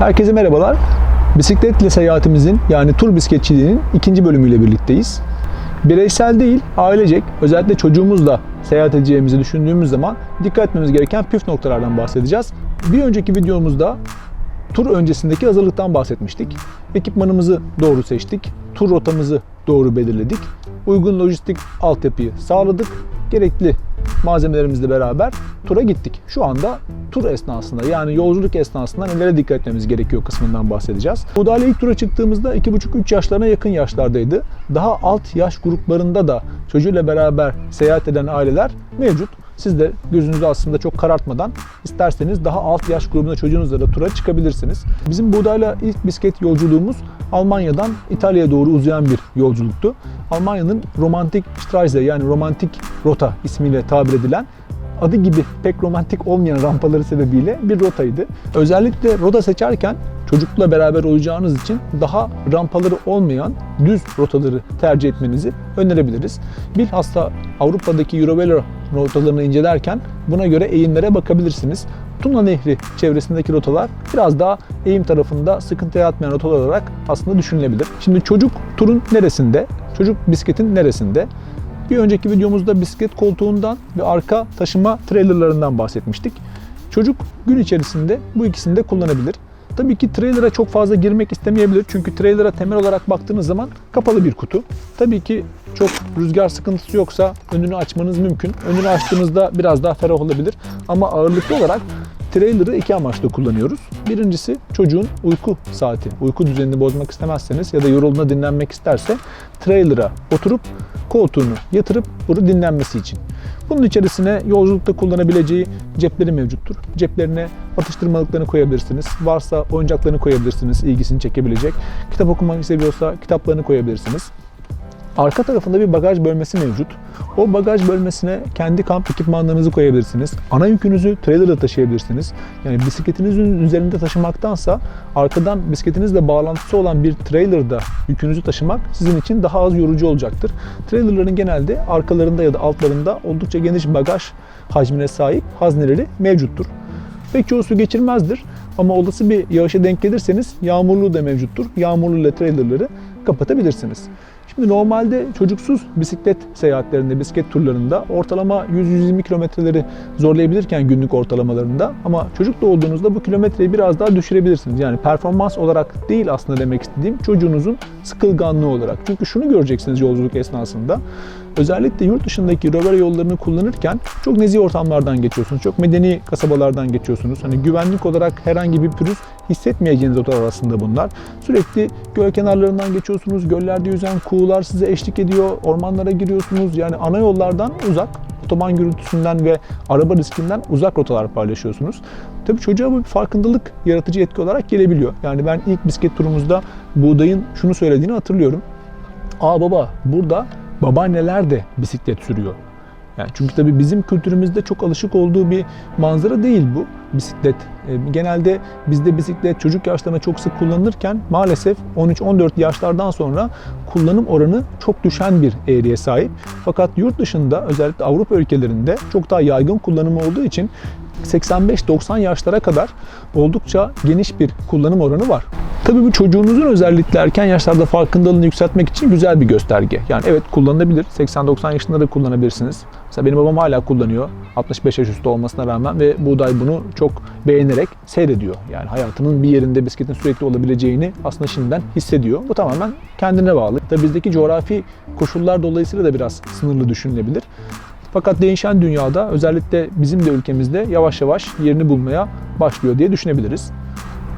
Herkese merhabalar. Bisikletle seyahatimizin yani tur bisikletçiliğinin ikinci bölümüyle birlikteyiz. Bireysel değil, ailecek, özellikle çocuğumuzla seyahat edeceğimizi düşündüğümüz zaman dikkat etmemiz gereken püf noktalardan bahsedeceğiz. Bir önceki videomuzda tur öncesindeki hazırlıktan bahsetmiştik. Ekipmanımızı doğru seçtik, tur rotamızı doğru belirledik, uygun lojistik altyapıyı sağladık, gerekli malzemelerimizle beraber tura gittik. Şu anda tur esnasında yani yolculuk esnasında nelere dikkat etmemiz gerekiyor kısmından bahsedeceğiz. Budayla ilk tura çıktığımızda 2,5-3 yaşlarına yakın yaşlardaydı. Daha alt yaş gruplarında da çocuğuyla beraber seyahat eden aileler mevcut. Siz de gözünüzü aslında çok karartmadan isterseniz daha alt yaş grubunda çocuğunuzla da tura çıkabilirsiniz. Bizim buğdayla ilk bisiklet yolculuğumuz Almanya'dan İtalya'ya doğru uzayan bir yolculuktu. Almanya'nın romantik Streise yani romantik rota ismiyle tabir edilen adı gibi pek romantik olmayan rampaları sebebiyle bir rotaydı. Özellikle rota seçerken çocukla beraber olacağınız için daha rampaları olmayan düz rotaları tercih etmenizi önerebiliriz. Bilhassa Avrupa'daki Eurovelo rotalarını incelerken buna göre eğimlere bakabilirsiniz. Tuna Nehri çevresindeki rotalar biraz daha eğim tarafında sıkıntı yaratmayan rotalar olarak aslında düşünülebilir. Şimdi çocuk turun neresinde? Çocuk bisikletin neresinde? Bir önceki videomuzda bisiklet koltuğundan ve arka taşıma trailerlarından bahsetmiştik. Çocuk gün içerisinde bu ikisini de kullanabilir. Tabii ki trailer'a çok fazla girmek istemeyebilir. Çünkü trailer'a temel olarak baktığınız zaman kapalı bir kutu. Tabii ki çok rüzgar sıkıntısı yoksa önünü açmanız mümkün. Önünü açtığınızda biraz daha ferah olabilir. Ama ağırlıklı olarak Trailer'ı iki amaçla kullanıyoruz. Birincisi çocuğun uyku saati, uyku düzenini bozmak istemezseniz ya da yorulduğunda dinlenmek isterse trailer'a oturup koltuğunu yatırıp bunu dinlenmesi için. Bunun içerisine yolculukta kullanabileceği cepleri mevcuttur. Ceplerine atıştırmalıklarını koyabilirsiniz. Varsa oyuncaklarını koyabilirsiniz ilgisini çekebilecek. Kitap okumayı seviyorsa kitaplarını koyabilirsiniz. Arka tarafında bir bagaj bölmesi mevcut. O bagaj bölmesine kendi kamp ekipmanlarınızı koyabilirsiniz. Ana yükünüzü trailerla taşıyabilirsiniz. Yani bisikletinizin üzerinde taşımaktansa arkadan bisikletinizle bağlantısı olan bir trailerda yükünüzü taşımak sizin için daha az yorucu olacaktır. Trailerların genelde arkalarında ya da altlarında oldukça geniş bagaj hacmine sahip hazneleri mevcuttur. Pek çoğu su geçirmezdir. Ama olası bir yağışa denk gelirseniz yağmurlu da mevcuttur. Yağmurlu ile trailerları kapatabilirsiniz. Şimdi normalde çocuksuz bisiklet seyahatlerinde, bisiklet turlarında ortalama 100-120 kilometreleri zorlayabilirken günlük ortalamalarında ama çocuk olduğunuzda bu kilometreyi biraz daha düşürebilirsiniz. Yani performans olarak değil aslında demek istediğim çocuğunuzun sıkılganlığı olarak. Çünkü şunu göreceksiniz yolculuk esnasında. Özellikle yurt dışındaki röver yollarını kullanırken çok nezih ortamlardan geçiyorsunuz. Çok medeni kasabalardan geçiyorsunuz. Hani güvenlik olarak herhangi bir pürüz hissetmeyeceğiniz otolar aslında bunlar. Sürekli göl kenarlarından geçiyorsunuz. Göllerde yüzen kuğular size eşlik ediyor. Ormanlara giriyorsunuz. Yani ana yollardan uzak otoban gürültüsünden ve araba riskinden uzak rotalar paylaşıyorsunuz. Tabii çocuğa bu bir farkındalık yaratıcı etki olarak gelebiliyor. Yani ben ilk bisiklet turumuzda buğdayın şunu söylediğini hatırlıyorum. Aa baba burada babaanneler de bisiklet sürüyor. Yani çünkü tabii bizim kültürümüzde çok alışık olduğu bir manzara değil bu bisiklet. E, Genelde bizde bisiklet çocuk yaşlarında çok sık kullanılırken maalesef 13-14 yaşlardan sonra kullanım oranı çok düşen bir eğriye sahip. Fakat yurt dışında özellikle Avrupa ülkelerinde çok daha yaygın kullanımı olduğu için 85-90 yaşlara kadar oldukça geniş bir kullanım oranı var. Tabii bu çocuğunuzun özellikle erken yaşlarda farkındalığını yükseltmek için güzel bir gösterge. Yani evet kullanılabilir. 80-90 yaşında da kullanabilirsiniz. Mesela benim babam hala kullanıyor. 65 yaş üstü olmasına rağmen ve Buğday bunu çok beğenerek seyrediyor. Yani hayatının bir yerinde bisikletin sürekli olabileceğini aslında şimdiden hissediyor. Bu tamamen kendine bağlı. Tabii bizdeki coğrafi koşullar dolayısıyla da biraz sınırlı düşünülebilir. Fakat değişen dünyada özellikle bizim de ülkemizde yavaş yavaş yerini bulmaya başlıyor diye düşünebiliriz.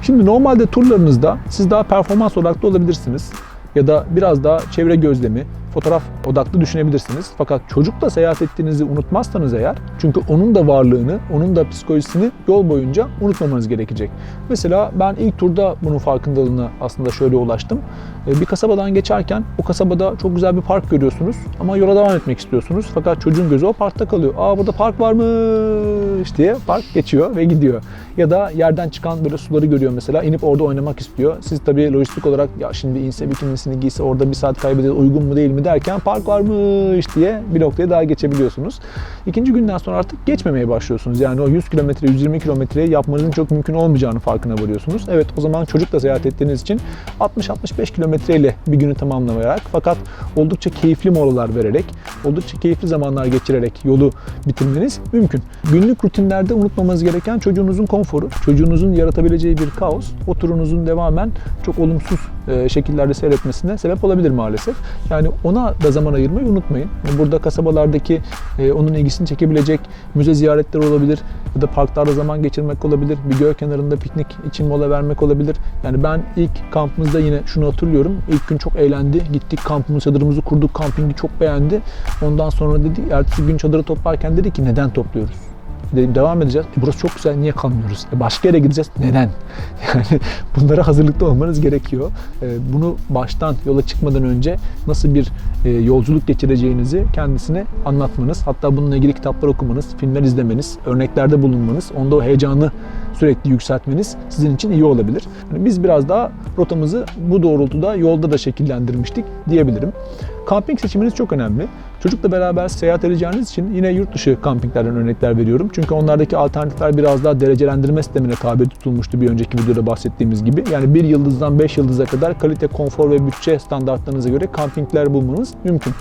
Şimdi normalde turlarınızda siz daha performans odaklı olabilirsiniz ya da biraz daha çevre gözlemi, fotoğraf odaklı düşünebilirsiniz. Fakat çocukla seyahat ettiğinizi unutmazsanız eğer, çünkü onun da varlığını, onun da psikolojisini yol boyunca unutmamanız gerekecek. Mesela ben ilk turda bunun farkındalığına aslında şöyle ulaştım. Ee, Bir kasabadan geçerken o kasabada çok güzel bir park görüyorsunuz ama yola devam etmek istiyorsunuz. Fakat çocuğun gözü o parkta kalıyor. Aa burada park varmış diye park geçiyor ve gidiyor. Ya da yerden çıkan böyle suları görüyor mesela inip orada oynamak istiyor. Siz tabii lojistik olarak ya şimdi inse bikinisini giyse orada bir saat kaybediyor uygun mu değil mi derken park varmış diye bir noktaya daha geçebiliyorsunuz. İkinci günden sonra artık geçmemeye başlıyorsunuz. Yani o 100 kilometre, 120 kilometreyi yapmanızın çok mümkün olmayacağını farkına varıyorsunuz. Evet o zaman çocukla seyahat ettiğiniz için 60-65 kilometreyle bir günü tamamlamayarak fakat oldukça keyifli molalar vererek, oldukça keyifli zamanlar geçirerek yolu bitirmeniz mümkün. Günlük rutinlerde unutmamanız gereken çocuğunuzun konforu, çocuğunuzun yaratabileceği bir kaos, o turunuzun devamen çok olumsuz şekillerde seyretmesine sebep olabilir maalesef. Yani ona da zaman ayırmayı unutmayın. Burada kasabalardaki e, onun ilgisini çekebilecek müze ziyaretleri olabilir ya da parklarda zaman geçirmek olabilir, bir göl kenarında piknik için mola vermek olabilir. Yani ben ilk kampımızda yine şunu hatırlıyorum. İlk gün çok eğlendi. Gittik kampımızı, çadırımızı kurduk, kampingi çok beğendi. Ondan sonra dedi, ertesi gün çadırı toplarken dedi ki neden topluyoruz? Devam edeceğiz. E burası çok güzel niye kalmıyoruz? E başka yere gideceğiz. Neden? Yani bunlara hazırlıklı olmanız gerekiyor. E bunu baştan yola çıkmadan önce nasıl bir e, yolculuk geçireceğinizi kendisine anlatmanız, hatta bununla ilgili kitaplar okumanız, filmler izlemeniz, örneklerde bulunmanız, onda o heyecanı sürekli yükseltmeniz sizin için iyi olabilir. Yani biz biraz daha rotamızı bu doğrultuda yolda da şekillendirmiştik diyebilirim. Kamping seçiminiz çok önemli. Çocukla beraber seyahat edeceğiniz için yine yurt dışı kampinglerden örnekler veriyorum. Çünkü onlardaki alternatifler biraz daha derecelendirme sistemine tabi tutulmuştu bir önceki videoda bahsettiğimiz gibi. Yani bir yıldızdan 5 yıldıza kadar kalite, konfor ve bütçe standartlarınıza göre kampingler bulmanız mümkün.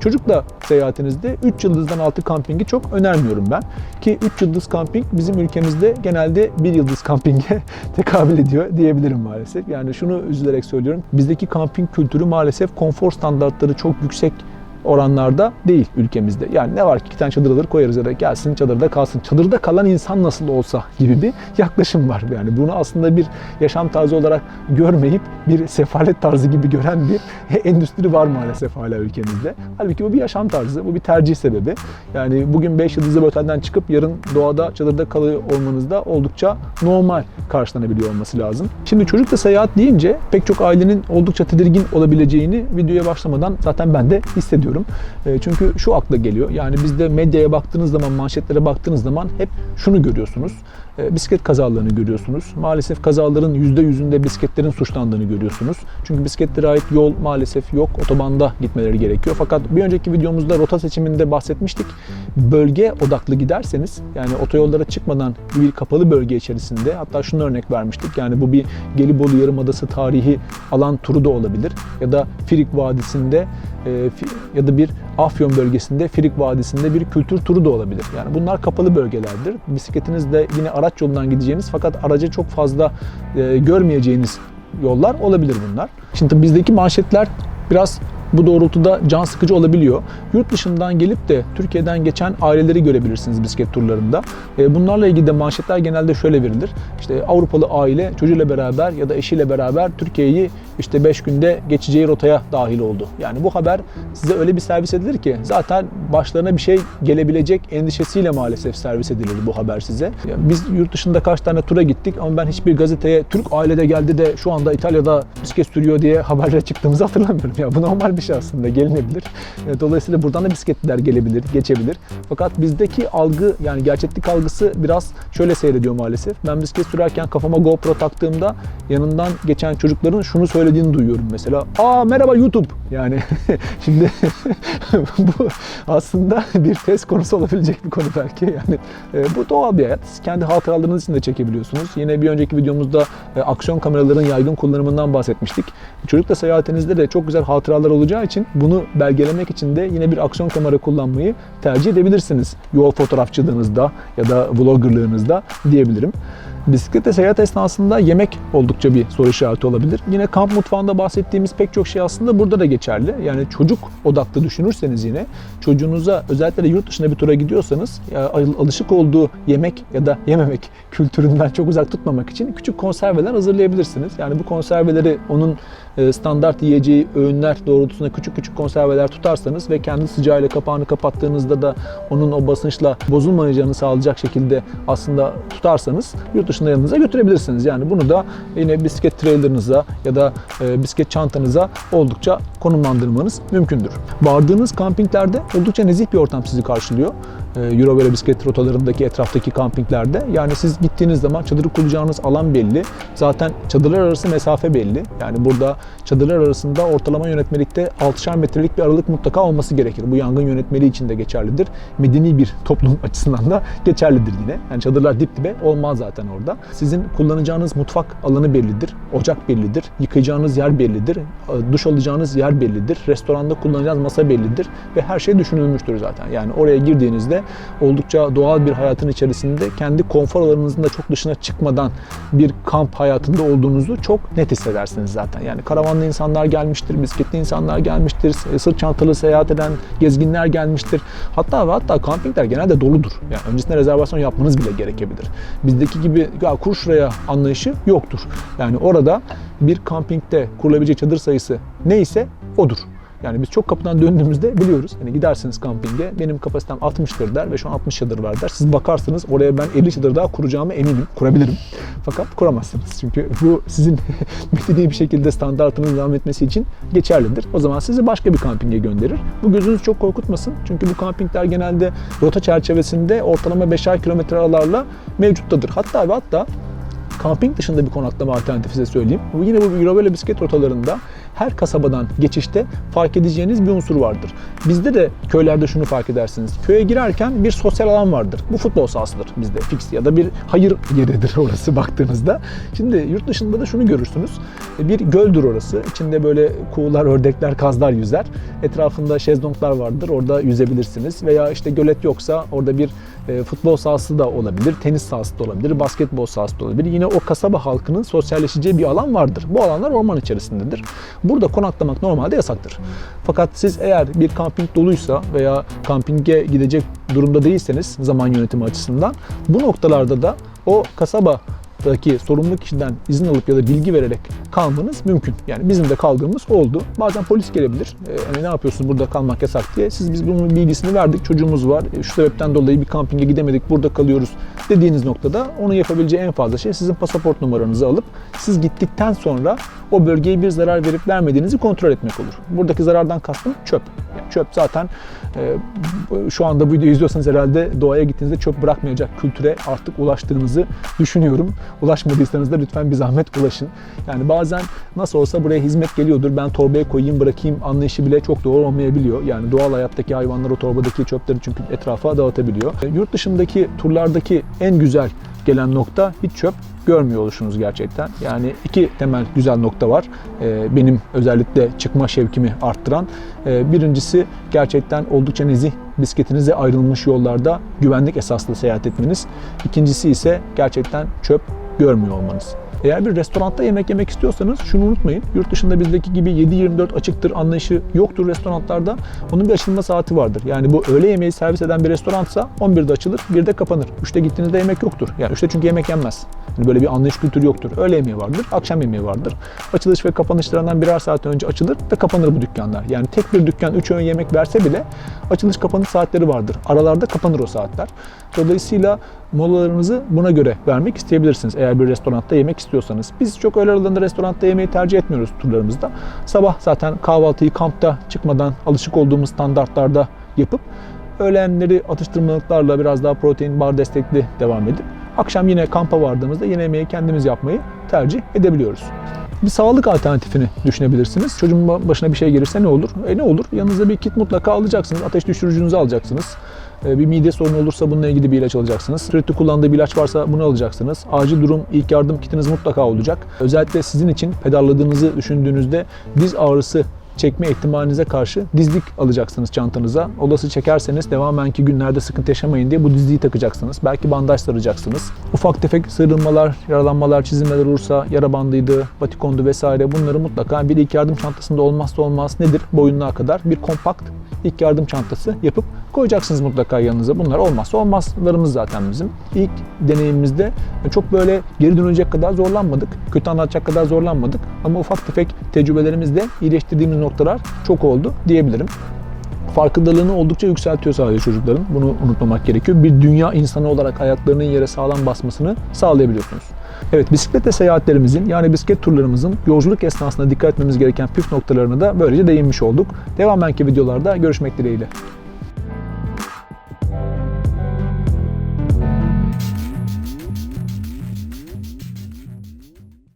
Çocukla seyahatinizde 3 yıldızdan altı kampingi çok önermiyorum ben. Ki 3 yıldız kamping bizim ülkemizde genelde 1 yıldız kampinge tekabül ediyor diyebilirim maalesef. Yani şunu üzülerek söylüyorum. Bizdeki kamping kültürü maalesef konfor standartları çok yüksek oranlarda değil ülkemizde. Yani ne var ki iki tane çadır alır koyarız ya da gelsin çadırda kalsın. Çadırda kalan insan nasıl olsa gibi bir yaklaşım var. Yani bunu aslında bir yaşam tarzı olarak görmeyip bir sefalet tarzı gibi gören bir endüstri var maalesef hala ülkemizde. Halbuki bu bir yaşam tarzı, bu bir tercih sebebi. Yani bugün 5 yıldızlı bir otelden çıkıp yarın doğada çadırda kalıyor olmanız da oldukça normal karşılanabiliyor olması lazım. Şimdi çocukla seyahat deyince pek çok ailenin oldukça tedirgin olabileceğini videoya başlamadan zaten ben de hissediyorum. E, Çünkü şu akla geliyor. Yani bizde medyaya baktığınız zaman, manşetlere baktığınız zaman hep şunu görüyorsunuz. E, Bisiklet kazalarını görüyorsunuz. Maalesef kazaların %100'ünde bisikletlerin suçlandığını görüyorsunuz. Çünkü bisikletlere ait yol maalesef yok. Otobanda gitmeleri gerekiyor. Fakat bir önceki videomuzda rota seçiminde bahsetmiştik. Bölge odaklı giderseniz yani otoyollara çıkmadan bir kapalı bölge içerisinde hatta şunu örnek vermiştik. Yani bu bir Gelibolu Yarımadası tarihi alan turu da olabilir. Ya da Firik Vadisi'nde ya da bir Afyon bölgesinde Firik Vadisi'nde bir kültür turu da olabilir. Yani bunlar kapalı bölgelerdir. Bisikletinizle yine araç yolundan gideceğiniz fakat araca çok fazla e, görmeyeceğiniz yollar olabilir bunlar. Şimdi bizdeki manşetler biraz bu doğrultuda can sıkıcı olabiliyor. Yurt dışından gelip de Türkiye'den geçen aileleri görebilirsiniz bisiklet turlarında. E, Bunlarla ilgili de manşetler genelde şöyle verilir. İşte Avrupalı aile çocuğuyla beraber ya da eşiyle beraber Türkiye'yi işte 5 günde geçeceği rotaya dahil oldu. Yani bu haber size öyle bir servis edilir ki zaten başlarına bir şey gelebilecek endişesiyle maalesef servis edilir bu haber size. Biz yurt dışında kaç tane tura gittik ama ben hiçbir gazeteye Türk ailede geldi de şu anda İtalya'da bisiklet sürüyor diye haberlere çıktığımızı hatırlamıyorum. Ya bu normal bir şey aslında gelinebilir. E, Dolayısıyla buradan da bisikletliler gelebilir, geçebilir. Fakat bizdeki algı yani gerçeklik algısı biraz şöyle seyrediyor maalesef. Ben bisiklet sürerken kafama GoPro taktığımda yanından geçen çocukların şunu söylediğini duyuyorum mesela. Aa merhaba YouTube. Yani şimdi bu aslında bir test konusu olabilecek bir konu belki. Yani e, bu doğal bir hayat. Kendi hatıralarınız için de çekebiliyorsunuz. Yine bir önceki videomuzda e, aksiyon kameraların yaygın kullanımından bahsetmiştik. Çocukla seyahatinizde de çok güzel hatıralar olacağı için bunu belgelemek için de yine bir aksiyon kamera kullanmayı tercih edebilirsiniz. Yol fotoğrafçılığınızda ya da vloggerlığınızda diyebilirim. Bisikletle seyahat esnasında yemek oldukça bir soru işareti olabilir. Yine kamp mutfağında bahsettiğimiz pek çok şey aslında burada da geçerli. Yani çocuk odaklı düşünürseniz yine çocuğunuza özellikle de yurt dışına bir tura gidiyorsanız alışık olduğu yemek ya da yememek kültüründen çok uzak tutmamak için küçük konserveler hazırlayabilirsiniz. Yani bu konserveleri onun standart yiyeceği öğünler doğrultusunda küçük küçük konserveler tutarsanız ve kendi sıcağıyla kapağını kapattığınızda da onun o basınçla bozulmayacağını sağlayacak şekilde aslında tutarsanız yurt dışında yanınıza götürebilirsiniz. Yani bunu da yine bisiklet trailerınıza ya da e, bisiklet çantanıza oldukça konumlandırmanız mümkündür. Vardığınız kampinglerde oldukça nezih bir ortam sizi karşılıyor. E, Eurovelo bisiklet rotalarındaki etraftaki kampinglerde. Yani siz gittiğiniz zaman çadırı kuracağınız alan belli. Zaten çadırlar arası mesafe belli. Yani burada çadırlar arasında ortalama yönetmelikte 6'şar metrelik bir aralık mutlaka olması gerekir. Bu yangın yönetmeliği için de geçerlidir. Medeni bir toplum açısından da geçerlidir yine. Yani çadırlar dip dibe olmaz zaten orada. Sizin kullanacağınız mutfak alanı bellidir, ocak bellidir, yıkayacağınız yer bellidir, duş alacağınız yer bellidir, restoranda kullanacağınız masa bellidir ve her şey düşünülmüştür zaten. Yani oraya girdiğinizde oldukça doğal bir hayatın içerisinde kendi konfor alanınızın da çok dışına çıkmadan bir kamp hayatında olduğunuzu çok net hissedersiniz zaten. Yani karavanlı insanlar gelmiştir, bisikletli insanlar gelmiştir, sırt çantalı seyahat eden gezginler gelmiştir. Hatta ve hatta kampingler genelde doludur. Yani öncesinde rezervasyon yapmanız bile gerekebilir. Bizdeki gibi ya kur anlayışı yoktur. Yani orada bir kampingde kurulabilecek çadır sayısı neyse odur. Yani biz çok kapıdan döndüğümüzde biliyoruz. Hani gidersiniz kampinge benim kapasitem 60'tır der ve şu an 60 çadır var der. Siz bakarsınız oraya ben 50 çadır daha kuracağıma eminim. Kurabilirim. Fakat kuramazsınız. Çünkü bu sizin medeni bir şekilde standartınız devam etmesi için geçerlidir. O zaman sizi başka bir kampinge gönderir. Bu gözünüzü çok korkutmasın. Çünkü bu kampingler genelde rota çerçevesinde ortalama 5'er kilometre aralarla mevcuttadır. Hatta ve hatta kamping dışında bir konaklama alternatifi size söyleyeyim. Bu yine bu Eurovelo bisiklet rotalarında her kasabadan geçişte fark edeceğiniz bir unsur vardır. Bizde de köylerde şunu fark edersiniz. Köye girerken bir sosyal alan vardır. Bu futbol sahasıdır bizde fix ya da bir hayır yeridir orası baktığınızda. Şimdi yurt dışında da şunu görürsünüz. Bir göldür orası. İçinde böyle kuğular, ördekler, kazlar yüzer. Etrafında şezlonglar vardır. Orada yüzebilirsiniz. Veya işte gölet yoksa orada bir e, futbol sahası da olabilir, tenis sahası da olabilir, basketbol sahası da olabilir. Yine o kasaba halkının sosyalleşeceği bir alan vardır. Bu alanlar orman içerisindedir. Burada konaklamak normalde yasaktır. Fakat siz eğer bir kamping doluysa veya kampinge gidecek durumda değilseniz zaman yönetimi açısından bu noktalarda da o kasaba daki sorumlu kişiden izin alıp ya da bilgi vererek kalmanız mümkün. Yani bizim de kaldığımız oldu. Bazen polis gelebilir. Ee, hani ne yapıyorsunuz burada kalmak yasak diye. Siz biz bunun bilgisini verdik. Çocuğumuz var. Şu sebepten dolayı bir kampinge gidemedik. Burada kalıyoruz dediğiniz noktada onu yapabileceği en fazla şey sizin pasaport numaranızı alıp siz gittikten sonra o bölgeye bir zarar verip vermediğinizi kontrol etmek olur. Buradaki zarardan kastım çöp. Yani çöp zaten e, şu anda bu videoyu izliyorsanız herhalde doğaya gittiğinizde çöp bırakmayacak kültüre artık ulaştığınızı düşünüyorum. Ulaşmadıysanız da lütfen bir zahmet ulaşın. Yani bazen nasıl olsa buraya hizmet geliyordur. Ben torbaya koyayım bırakayım anlayışı bile çok doğru olmayabiliyor. Yani doğal hayattaki hayvanlar o torbadaki çöpleri çünkü etrafa dağıtabiliyor. Yurt dışındaki turlardaki en güzel gelen nokta hiç çöp görmüyor oluşunuz gerçekten. Yani iki temel güzel nokta var. Ee, benim özellikle çıkma şevkimi arttıran. Ee, birincisi gerçekten oldukça nezih bisikletinize ayrılmış yollarda güvenlik esaslı seyahat etmeniz. İkincisi ise gerçekten çöp görmüyor olmanız. Eğer bir restoranda yemek yemek istiyorsanız şunu unutmayın. Yurt dışında bizdeki gibi 7-24 açıktır anlayışı yoktur restoranlarda. Onun bir açılma saati vardır. Yani bu öğle yemeği servis eden bir restoransa 11'de açılır, 1'de kapanır. 3'te gittiğinizde yemek yoktur. Yani 3'te çünkü yemek yenmez. Yani böyle bir anlayış kültürü yoktur. Öğle yemeği vardır, akşam yemeği vardır. Açılış ve kapanışlarından birer saat önce açılır ve kapanır bu dükkanlar. Yani tek bir dükkan 3 öğün yemek verse bile açılış kapanış saatleri vardır. Aralarda kapanır o saatler. Dolayısıyla molalarınızı buna göre vermek isteyebilirsiniz eğer bir restoranda yemek istiyorsanız. Biz çok öğle aralarında restoranda yemeği tercih etmiyoruz turlarımızda. Sabah zaten kahvaltıyı kampta çıkmadan alışık olduğumuz standartlarda yapıp öğlenleri atıştırmalıklarla biraz daha protein bar destekli devam edip akşam yine kampa vardığımızda yine yemeği kendimiz yapmayı tercih edebiliyoruz. Bir sağlık alternatifini düşünebilirsiniz. Çocuğun başına bir şey gelirse ne olur? E ne olur? Yanınızda bir kit mutlaka alacaksınız. Ateş düşürücünüzü alacaksınız. Bir mide sorunu olursa bununla ilgili bir ilaç alacaksınız. Sürekli kullandığı bir ilaç varsa bunu alacaksınız. Acil durum ilk yardım kitiniz mutlaka olacak. Özellikle sizin için pedalladığınızı düşündüğünüzde diz ağrısı çekme ihtimalinize karşı dizlik alacaksınız çantanıza. Olası çekerseniz devamenki günlerde sıkıntı yaşamayın diye bu dizliği takacaksınız. Belki bandaj saracaksınız. Ufak tefek sıyrılmalar, yaralanmalar, çizilmeler olursa yara bandıydı, batikondu vesaire bunları mutlaka bir ilk yardım çantasında olmazsa olmaz nedir? Boyunluğa kadar bir kompakt ilk yardım çantası yapıp koyacaksınız mutlaka yanınıza. Bunlar olmazsa olmazlarımız zaten bizim. İlk deneyimimizde çok böyle geri dönecek kadar zorlanmadık. Kötü anlatacak kadar zorlanmadık. Ama ufak tefek tecrübelerimizde iyileştirdiğimiz noktalar çok oldu diyebilirim farkındalığını oldukça yükseltiyor sadece çocukların. Bunu unutmamak gerekiyor. Bir dünya insanı olarak ayaklarının yere sağlam basmasını sağlayabiliyorsunuz. Evet bisikletle seyahatlerimizin yani bisiklet turlarımızın yolculuk esnasında dikkat etmemiz gereken püf noktalarını da böylece değinmiş olduk. Devam videolarda görüşmek dileğiyle.